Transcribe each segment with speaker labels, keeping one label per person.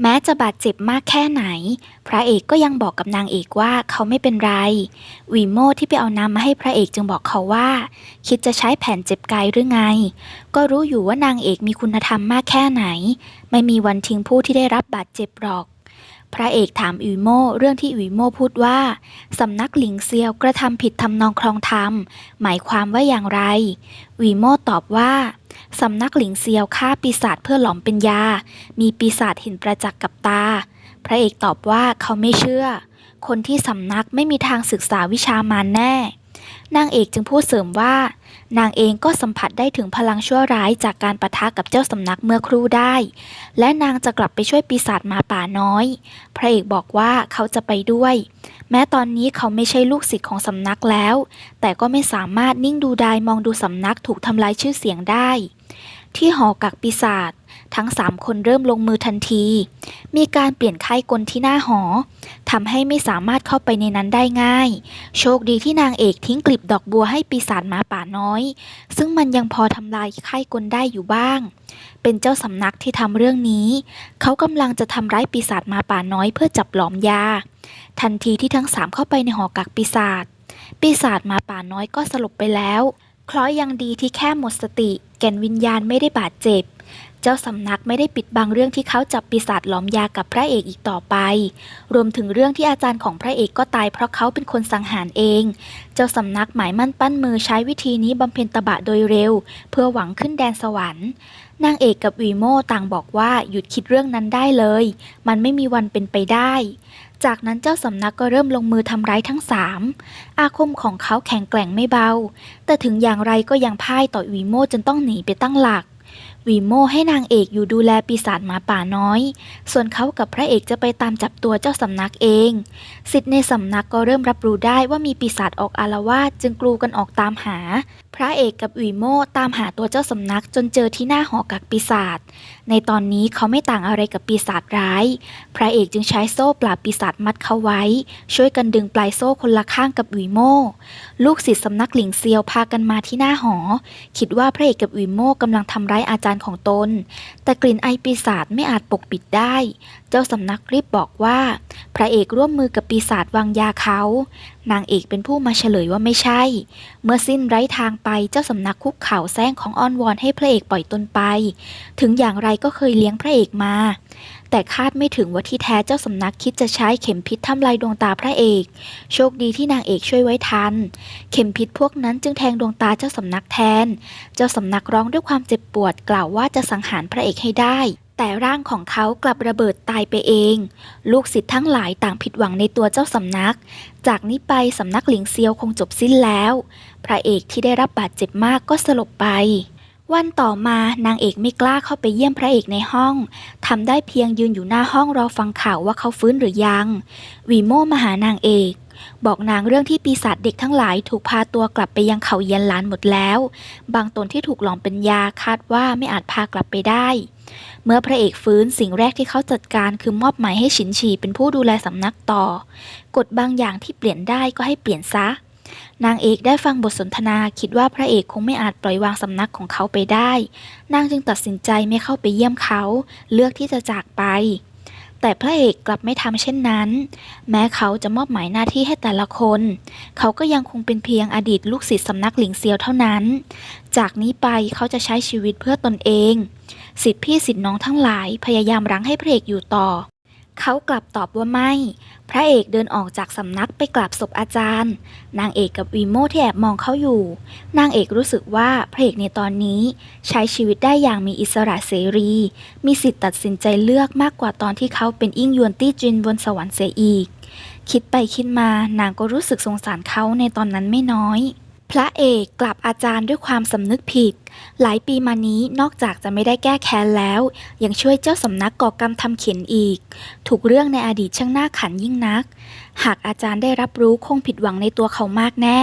Speaker 1: แม้จะบาดเจ็บมากแค่ไหน พระเอกก็ยังบอกกับนางเอกว่าเขาไม่เป็นไร วีโมที่ไปเอาน้ำมาให้พระเอกจึงบอกเขาว่า คิดจะใช้แผนเจ็บกายหรือไง ก็รู้อยู่ว่านางเอกมีคุณธรรมมากแค่ไหน ไม่มีวันทิ้งผู้ที่ได้รับบาดเจ็บหรอก พระเอกถามอุยโมเรื่องที่อุยโมพูดว่า สำนักหลิงเซียวกระทำผิดทำนองคลองธรรม หมายความว่าอย่างไรอุยโมตอบว่าสำนักหลิงเซียวฆ่าปีศาจเพื่อหลอมเป็นยา มีปีศาจเห็นประจักษ์กับตา พระเอกตอบว่าเขาไม่เชื่อ คนที่สำนักไม่มีทางศึกษาวิชามานแน่ นางเอกจึงพูดเสริมว่า นางเองก็สัมผัสได้ถึงพลังชั่วร้ายจากการปะทะกับเจ้าสำนักเมื่อครู่ได้ และนางจะกลับไปช่วยปีศาจมาป่าน้อย พระเอกบอกว่าเขาจะไปด้วย แม้ตอนนี้เขาไม่ใช่ลูกศิษย์ของสำนักแล้ว แต่ก็ไม่สามารถนิ่งดูดายมองดูสำนักถูกทำลายชื่อเสียงได้ ที่หอกักปีศาจ ทั้งสามคนเริ่มลงมือทันที มีการเปลี่ยนค่ายกลที่หน้าหอทำให้ไม่สามารถเข้าไปในนั้นได้ง่าย โชคดีที่นางเอกทิ้งกลีบดอกบัวให้ปีศาจหมาป่าน้อย ซึ่งมันยังพอทำลายค่ายกลได้อยู่บ้าง เป็นเจ้าสำนักที่ทำเรื่องนี้ เขากำลังจะทำร้ายปีศาจหมาป่าน้อยเพื่อจับหลอมยา ทันทีที่ทั้งสามเข้าไปในหอกักปีศาจ ปีศาจหมาป่าน้อยก็สลบไปแล้ว เคราะห์ยังดีที่แค่หมดสติ แก่นวิญญาณไม่ได้บาดเจ็บ เจ้าสำนักไม่ได้ปิดบังเรื่องที่เขาจับปีศาจหลอมยากับพระเอกอีกต่อไป รวมถึงเรื่องที่อาจารย์ของพระเอกก็ตายเพราะเขาเป็นคนสังหารเอง เจ้าสำนักหมายมั่นปั้นมือใช้วิธีนี้บำเพ็ญตบะโดยเร็ว เพื่อหวังขึ้นแดนสวรรค์นางเอกกับวีโมต่างบอกว่าหยุดคิดเรื่องนั้นได้เลย มันไม่มีวันเป็นไปได้ จากนั้นเจ้าสำนักก็เริ่มลงมือทำร้ายทั้งสามอาคมของเขาแข็งแกร่งไม่เบา แต่ถึงอย่างไรก็ยังพ่ายต่อวีโมจนต้องหนีไปตั้งหลัก วีโมให้นางเอกอยู่ดูแลปีศาจหมาป่าน้อย ส่วนเขากับพระเอกจะไปตามจับตัวเจ้าสำนักเอง สิทธิ์ในสำนักก็เริ่มรับรู้ได้ว่ามีปีศาจออกอารวาสจึงกลูกันออกตามหา พระเอกกับวีโมตามหาตัวเจ้าสำนักจนเจอที่หน้าหอกักปีศาจ ในตอนนี้เขาไม่ต่างอะไรกับปีศาจร้าย พระเอกจึงใช้โซ่ปราบปีศาจมัดเขาไว้ ช่วยกันดึงปลายโซ่คนละข้างกับวีโมลูกศิษย์สำนักหลิงเซียวพากันมาที่หน้าหอ คิดว่าพระเอกกับวีโมกำลังทำร้ายอาจารย์ของตน แต่กลิ่นไอปีศาจไม่อาจปกปิดได้ เจ้าสำนักรีบบอกว่า พระเอกร่วมมือกับปีศาจวางยาเขา นางเอกเป็นผู้มาเฉลยว่าไม่ใช่ เมื่อสิ้นไร้ทางไปเจ้าสำนักคุกเข่าแซงของอ้อนวอนให้พระเอกปล่อยตนไป ถึงอย่างไรก็เคยเลี้ยงพระเอกมา แต่คาดไม่ถึงว่าที่แท้เจ้าสำนักคิดจะใช้เข็มพิษทำลายดวงตาพระเอก โชคดีที่นางเอกช่วยไว้ทัน เข็มพิษพวกนั้นจึงแทงดวงตาเจ้าสำนักแทน เจ้าสำนักร้องด้วยความเจ็บปวดกล่าวว่าจะสังหารพระเอกให้ได้ แต่ร่างของเขากลับระเบิดตายไปเอง ลูกศิษย์ทั้งหลายต่างผิดหวังในตัวเจ้าสำนัก จากนี้ไปสำนักหลิงเซียวคงจบสิ้นแล้ว พระเอกที่ได้รับบาดเจ็บมากก็สลบไป วันต่อมานางเอกไม่กล้าเข้าไปเยี่ยมพระเอกในห้องทำได้เพียงยืนอยู่หน้าห้องรอฟังข่าวว่าเขาฟื้นหรือยังวีโมมาหานางเอก บอกนางเรื่องที่ปีศาจเด็กทั้งหลายถูกพาตัวกลับไปยังเขาเยียนหลานหมดแล้ว บางตนที่ถูกหลอมเป็นยาคาดว่าไม่อาจพากลับไปได้ เมื่อพระเอกฟื้นสิ่งแรกที่เขาจัดการคือมอบหมายให้ฉินฉีเป็นผู้ดูแลสำนักต่อ กฎบางอย่างที่เปลี่ยนได้ก็ให้เปลี่ยนซะ นางเอกได้ฟังบทสนทนาคิดว่าพระเอกคงไม่อาจปล่อยวางสำนักของเขาไปได้ นางจึงตัดสินใจไม่เข้าไปเยี่ยมเขา เลือกที่จะจากไป แต่พระเอกกลับไม่ทำเช่นนั้น แม้เขาจะมอบหมายหน้าที่ให้แต่ละคน เขาก็ยังคงเป็นเพียงอดีตลูกศิษย์สำนักหลิงเซียวเท่านั้น จากนี้ไปเขาจะใช้ชีวิตเพื่อตนเอง สิทธิพี่สิทธิน้องทั้งหลายพยายามรั้งให้พระเอกอยู่ต่อ เขากลับตอบว่าไม่ พระเอกเดินออกจากสำนักไปกราบศพอาจารย์ นางเอกกับวีโมที่แอบมองเขาอยู่ นางเอกรู้สึกว่าพระเอกในตอนนี้ ใช้ชีวิตได้อย่างมีอิสระเสรี มีสิทธิ์ตัดสินใจเลือกมากกว่าตอนที่เขาเป็นอิ่งยวนตี้จินบนสวรรค์เสียอีก คิดไปคิดมานางก็รู้สึกสงสารเขาในตอนนั้นไม่น้อย พระเอกกลับอาจารย์ด้วยความสำนึกผิด หลายปีมานี้นอกจากจะไม่ได้แก้แค้นแล้ว ยังช่วยเจ้าสำนักก่อกรรมทำเขียนอีก ถูกเรื่องในอดีตช่างน่าขันยิ่งนัก หากอาจารย์ได้รับรู้คงผิดหวังในตัวเขามากแน่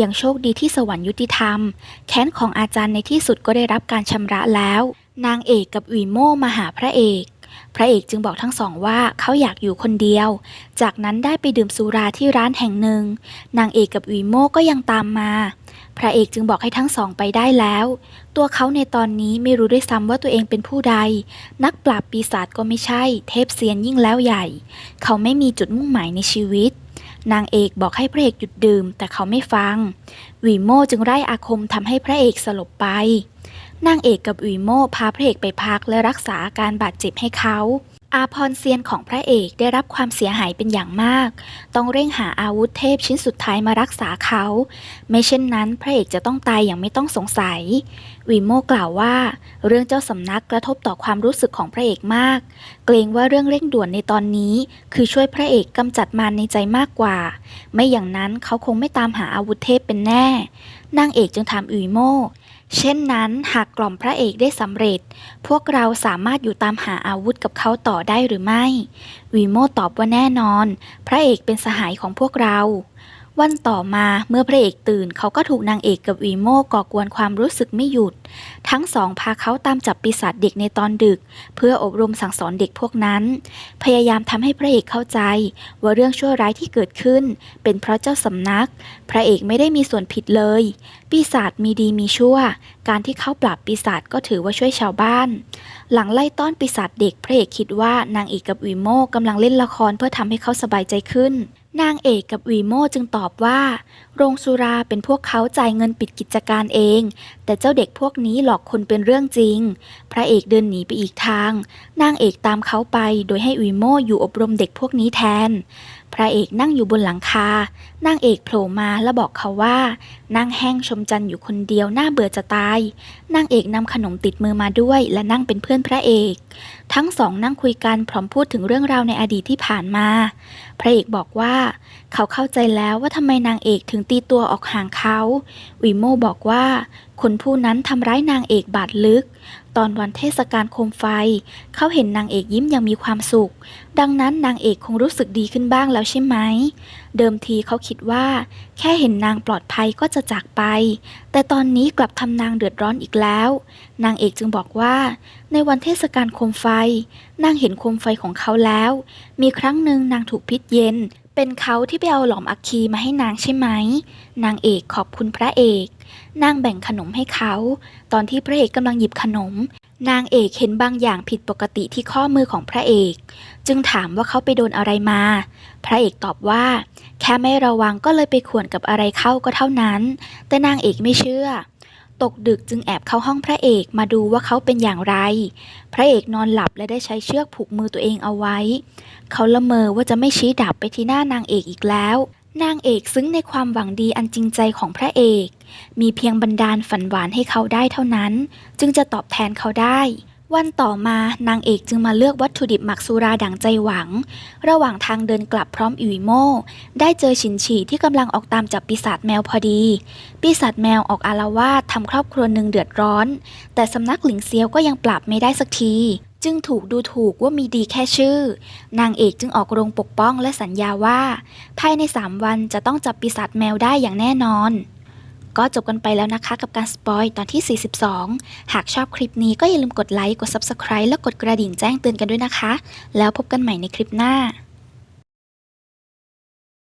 Speaker 1: ยังโชคดีที่สวรรค์ยุติธรรม แค้นของอาจารย์ในที่สุดก็ได้รับการชำระแล้ว นางเอกกับอุ๋ยโม่มาหาพระเอก พระเอกจึงบอกทั้งสองว่าเขาอยากอยู่คนเดียว จากนั้นได้ไปดื่มสุราที่ร้านแห่งหนึ่ง นางเอกกับวีโมก็ยังตามมา พระเอกจึงบอกให้ทั้งสองไปได้แล้ว ตัวเขาในตอนนี้ไม่รู้ด้วยซ้ำว่าตัวเองเป็นผู้ใด นักปราบปีศาจก็ไม่ใช่ เทพเซียนยิ่งแล้วใหญ่ เขาไม่มีจุดมุ่งหมายในชีวิตนางเอกบอกให้พระเอกหยุดดื่ม แต่เขาไม่ฟังวีโมจึงไล่อาคมทำให้พระเอกสลบไป นางเอกกับวีโม่พาพระเอกไปพักและรักษาอาการบาดเจ็บให้เขา อาพรเซียนของพระเอกได้รับความเสียหายเป็นอย่างมาก ต้องเร่งหาอาวุธเทพชิ้นสุดท้ายมารักษาเขา ไม่เช่นนั้นพระเอกจะต้องตายอย่างไม่ต้องสงสัยวีโมกล่าวว่า เรื่องเจ้าสำนักกระทบต่อความรู้สึกของพระเอกมาก เกรงว่าเรื่องเร่งด่วนในตอนนี้ คือช่วยพระเอกกำจัดมารในใจมากกว่า ไม่อย่างนั้นเขาคงไม่ตามหาอาวุธเทพเป็นแน่นางเอกจึงถามอุ๋ยโม เช่นนั้นหากกล่อมพระเอกได้สำเร็จ พวกเราสามารถอยู่ตามหาอาวุธกับเขาต่อได้หรือไม่ วีโมตอบว่าแน่นอน พระเอกเป็นสหายของพวกเรา วันต่อมาเมื่อพระเอกตื่นเขาก็ถูกนางเอกกับวีโมก่อกวนความรู้สึกไม่หยุด ทั้งสองพาเขาตามจับปีศาจเด็กในตอนดึก เพื่ออบรมสั่งสอนเด็กพวกนั้น พยายามทำให้พระเอกเข้าใจ ว่าเรื่องชั่วร้ายที่เกิดขึ้น เป็นเพราะเจ้าสำนัก พระเอกไม่ได้มีส่วนผิดเลย ปีศาจมีดีมีชั่ว การที่เขาปราบปีศาจก็ถือว่าช่วยชาวบ้าน หลังไล่ต้อนปีศาจเด็กพระเอกคิดว่านางเอกกับวีโมกำลังเล่นละครเพื่อทำให้เขาสบายใจขึ้น นางเอกกับวีโมจึงตอบว่า โรงสุราเป็นพวกเขาจ่ายเงินปิดกิจการเอง แต่เจ้าเด็กพวกนี้หลอกคนเป็นเรื่องจริง พระเอกเดินหนีไปอีกทาง นางเอกตามเขาไปโดยให้วีโมอยู่อบรมเด็กพวกนี้แทน พระเอกนั่งอยู่บนหลังคานางเอกโผล่มาและบอกเขาว่านั่งแห้งชมจันทร์อยู่คนเดียวน่าเบื่อจะตายนางเอกนำขนมติดมือมาด้วยและนั่งเป็นเพื่อนพระเอก ทั้งสองนั่งคุยกันพร้อมพูดถึงเรื่องราวในอดีตที่ผ่านมา พระเอกบอกว่า เขาเข้าใจแล้วว่าทำไมนางเอกถึงตีตัวออกห่างเขาวิโมบอกว่าคนผู้นั้นทำร้ายนางเอกบาดลึกตอนวันเทศกาลโคมไฟ เขาเห็นนางเอกยิ้มย่างมีความสุข ดังนั้นนางเอกคงรู้สึกดีขึ้นบ้างแล้วใช่ไหม เดิมทีเขาคิดว่า แค่เห็นนางปลอดภัยก็จะจากไป แต่ตอนนี้กลับทำนางเดือดร้อนอีกแล้ว นางเอกจึงบอกว่า ในวันเทศกาลโคมไฟ นางเห็นโคมไฟของเขาแล้ว มีครั้งหนึ่งนางถูกพิษเย็น เป็นเขาที่ไปเอาหลอมอัคคีมาให้นางใช่ไหม นางเอกขอบคุณพระเอก นางแบ่งขนมให้เขา ตอนที่พระเอกกำลังหยิบขนม นางเอกเห็นบางอย่างผิดปกติที่ข้อมือของพระเอก จึงถามว่าเขาไปโดนอะไรมา พระเอกตอบว่า แค่ไม่ระวังก็เลยไปข่วนกับอะไรเข้าก็เท่านั้น แต่นางเอกไม่เชื่อ ตกดึกจึงแอบเข้าห้องพระเอกมาดูว่าเขาเป็นอย่างไร พระเอกนอนหลับและได้ใช้เชือกผูกมือตัวเองเอาไว้ เขาละเมอว่าจะไม่ชี้ดาบไปที่หน้านางเอกอีกแล้ว นางเอกซึ้งในความหวังดีอันจริงใจของพระเอก มีเพียงบันดาลฝันหวานให้เขาได้เท่านั้น จึงจะตอบแทนเขาได้ วันต่อมานางเอกจึงมาเลือกวัตถุดิบหมักสุราดังใจหวัง ระหว่างทางเดินกลับพร้อมอิวโมได้เจอฉินฉี่ที่กำลังออกตามจับปีศาจแมวพอดี ปีศาจแมวออกอารวาสทำครอบครัวหนึ่งเดือดร้อน แต่สำนักหลิงเซียวก็ยังปราบไม่ได้สักที จึงถูกดูถูกว่ามีดีแค่ชื่อ นางเอกจึงออกโรงปกป้องและสัญญาว่า ภายใน3วันจะต้องจับปีศาจแมวได้อย่างแน่นอน ก็จบกันไปแล้วนะคะกับการสปอยตอนที่ 42 หากชอบคลิปนี้ก็อย่าลืมกดไลค์ กด Subscribe และกดกระดิ่งแจ้งเตือนกันด้วยนะคะ แล้วพบกันใหม่ในคลิปหน้า